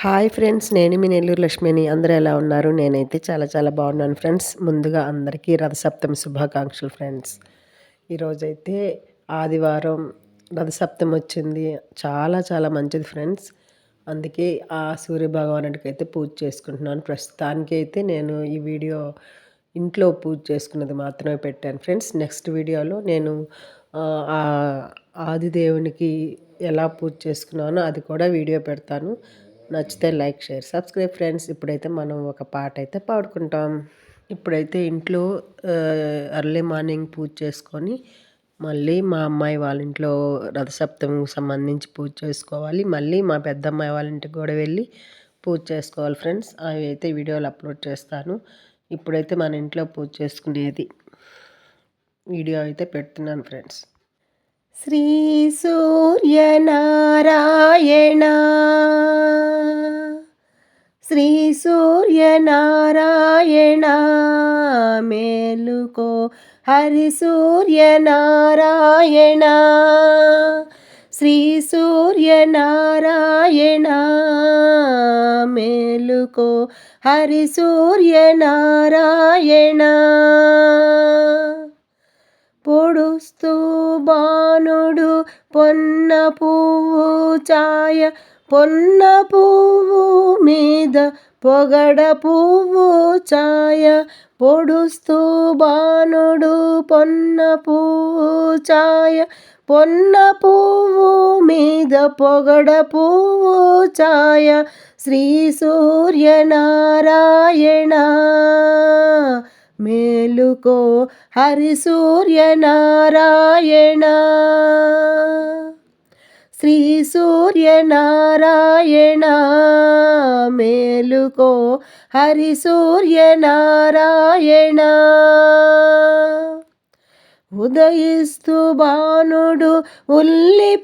Hi friends నేను మీ నెల్లూరు లక్ష్మిని. అందరూ ఎలా ఉన్నారు? నేనైతే చాలా చాలా బాగున్నాను ఫ్రెండ్స్. ముందుగా అందరికీ రథసప్తమి శుభాకాంక్షలు ఫ్రెండ్స్. ఈరోజైతే ఆదివారం రథసప్తమి వచ్చింది. చాలా చాలా మంచిది ఫ్రెండ్స్. అందుకే ఆ సూర్య భగవానుడికి అయితే పూజ చేసుకుంటున్నాను. ప్రస్తుతానికి అయితే నేను ఈ వీడియో ఇంట్లో పూజ చేసుకున్నది మాత్రమే పెట్టాను ఫ్రెండ్స్. నెక్స్ట్ వీడియోలో నేను ఆదిదేవునికి ఎలా పూజ చేసుకున్నానో అది కూడా వీడియో పెడతాను. నచ్చితే లైక్ షేర్ సబ్స్క్రైబ్ ఫ్రెండ్స్. ఇప్పుడైతే మనం ఒక పాట అయితే పాడుకుంటాం. ఇప్పుడైతే ఇంట్లో ఎర్లీ మార్నింగ్ పూజ చేసుకొని మళ్ళీ మా అమ్మాయి వాళ్ళ ఇంట్లో రథసప్తమికి సంబంధించి పూజ చేసుకోవాలి. మళ్ళీ మా పెద్దమ్మాయి వాళ్ళ ఇంటికి కూడా వెళ్ళి పూజ చేసుకోవాలి ఫ్రెండ్స్. అవి అయితే వీడియోలు అప్లోడ్ చేస్తాను. ఇప్పుడైతే మన ఇంట్లో పూజ చేసుకునేది వీడియో అయితే పెడుతున్నాను ఫ్రెండ్స్. శ్రీ సూర్యనారాయణ శ్రీ సూర్యనారాయణ మేలుకో. హరి సూర్యనారాయణ శ్రీ సూర్యనారాయణ మేలుకో. హరి సూర్యనారాయణ పొడుస్తూ బాణుడు పొన్న పువ్వు ఛాయ పొన్న పువ్వు మీద పొగడ పువ్వు ఛాయ పొడుస్తూ బాణుడు పొన్న పువ్వు ఛాయ పొన్న పువ్వు మీద పొగడ పువ్వు ఛాయ శ్రీ సూర్యనారాయణ. మేలుకో హరి సూర్యనారాయణ. శ్రీ సూర్యనారాయణ మేలుకో. హరి సూర్యనారాయణ. ఉదయిస్తు బాణుడు ఉల్లి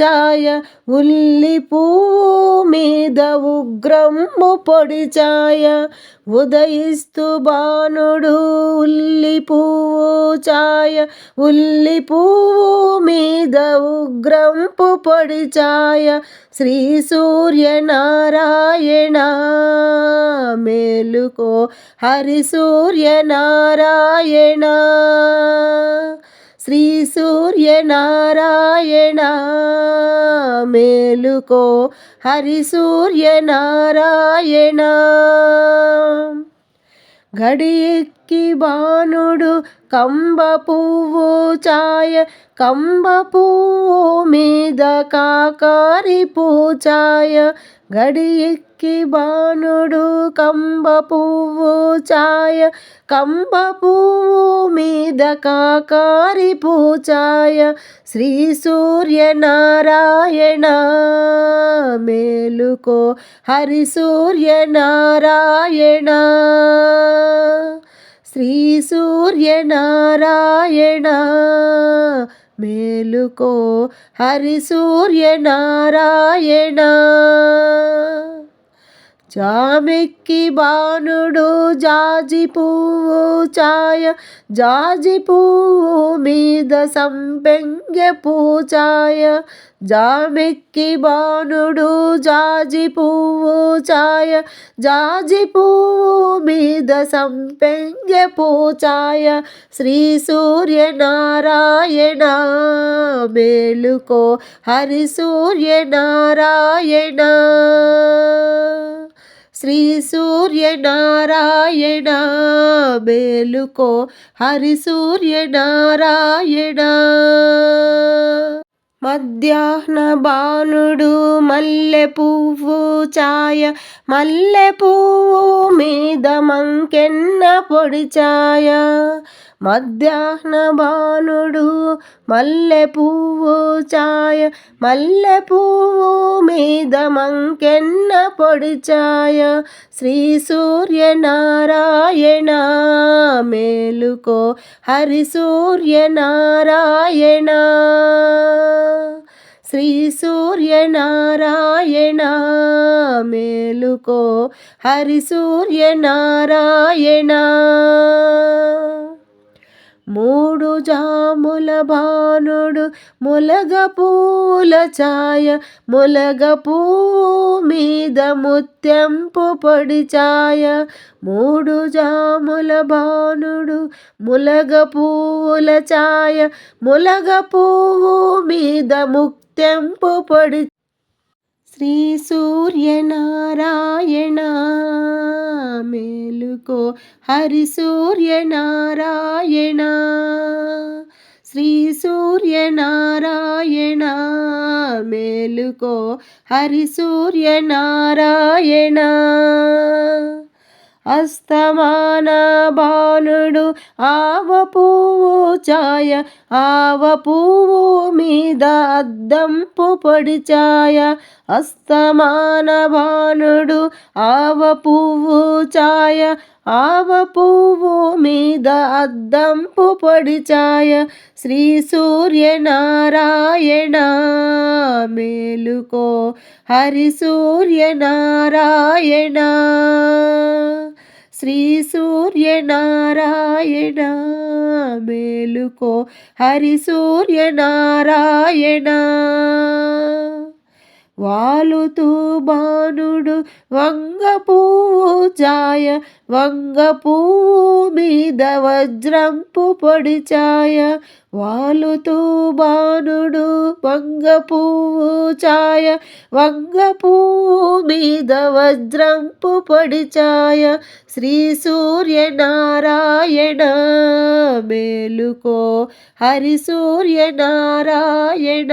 ఛాయ ఉల్లి పువ్వు మీద ఉగ్రము పొడి ఛాయ ఉదయిస్తు బాణుడు ఉల్లి పువ్వు ఛాయ ఉల్లి పువ్వు మీద ఉగ్రంపు పొడి ఛాయ శ్రీ సూర్యనారాయణ మేలుకో హరి సూర్యనారాయణ. శ్రీ సూర్యనారాయణ. మేలుకో. హరి సూర్య నారాయణ. గడియెక్కి బాణుడు కంబ పువ్వు చాయ. కంబ పువ్వు మీద కాకారి పూచాయ. గడియెక్కి ఎక్కి బాణుడు కంబ పువ్వు ఛాయ కంబ పువ్వు మీద కాకారి పూచాయ. శ్రీ సూర్యనారాయణ మేలుకో హరి సూర్యనారాయణ శ్రీ సూర్యనారాయణ మేలుకో హరి సూర్యనారాయణ జామెక్కి బాణుడు జాజి పువ్వు ఛాయ జాజి పువ్వు మీద సంపెంగె పూచాయ. జామెక్కి బాణుడు జాజి పువ్వు ఛాయ జాజి పువ్వు మీద సంపెంగె పూచాయ. శ్రీ సూర్యనారాయణ మేలుకో హరి సూర్యనారాయణ శ్రీ సూర్య నారాయణ మేలుకో హరి సూర్య నారాయణ మధ్యాహ్న బాణుడు మల్లె పువ్వు ఛాయ మల్లె పువ్వు మీద మంకెన్న పొడి ఛాయ మధ్యాహ్న బాణుడు మల్లె పువ్వు ఛాయ మల్లె పువ్వు మీద మంకెన్న పొడి ఛాయ శ్రీ సూర్యనారాయణ మేలుకో హరి సూర్యనారాయణ. శ్రీ సూర్యనారాయణ మేలుకో హరి సూర్యనారాయణ. మూడు జాముల భానుడు ములగ పూల ఛాయ ములగ పువ్వు మీద ముత్యంపు పొడి ఛాయ. మూడు జాముల భానుడు ములగ పూల ఛాయ ములగ పువ్వు మీద ముత్యంపు పొడి శ్రీ సూర్యనారాయణ. మేలుకో హరి సూర్యనారాయణ. శ్రీ సూర్యనారాయణ. మేలుకో హరి సూర్యనారాయణ. అస్తమాన బాలుడు ఆవపూ ఛాయ ఆవ పువ్వు మీద అద్దంపు పొడి ఛాయ అస్తమాన భానుడు ఆవ పువ్వు ఛాయ ఆవ పువ్వు మీద అద్దంపు పొడి ఛాయ శ్రీ సూర్యనారాయణ మేలుకో హరి సూర్యనారాయణ. శ్రీ సూర్యనారాయణ. మేలుకో. హరి సూర్య నారాయణ వాలుతూ బాణుడు వంగ పువ్వు ఛాయ వంగ పువ్వు మీద వజ్రంపు పొడి ఛాయ వాలుతూ బాణుడు వంగ పువ్వు ఛాయ వంగ పువ్వు మీద వజ్రంపు పొడి ఛాయ శ్రీ సూర్యనారాయణ మేలుకో హరి సూర్యనారాయణ.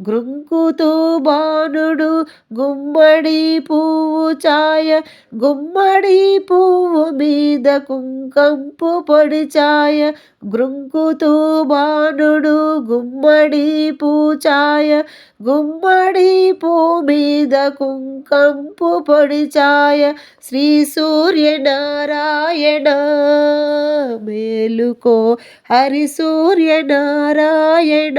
గృంగుతూ బాణుడు గుమ్మడి పువ్వు ఛాయ గుమ్మడి పువ్వు మీద కుంకంపు పొడి ఛాయ గృంకుతూ బాణుడు గుమ్మడి పూచాయ గుమ్మడి పూ మీద కుంకంపు పొడి ఛాయ శ్రీ సూర్యనారాయణ మేలుకో హరి సూర్యనారాయణ.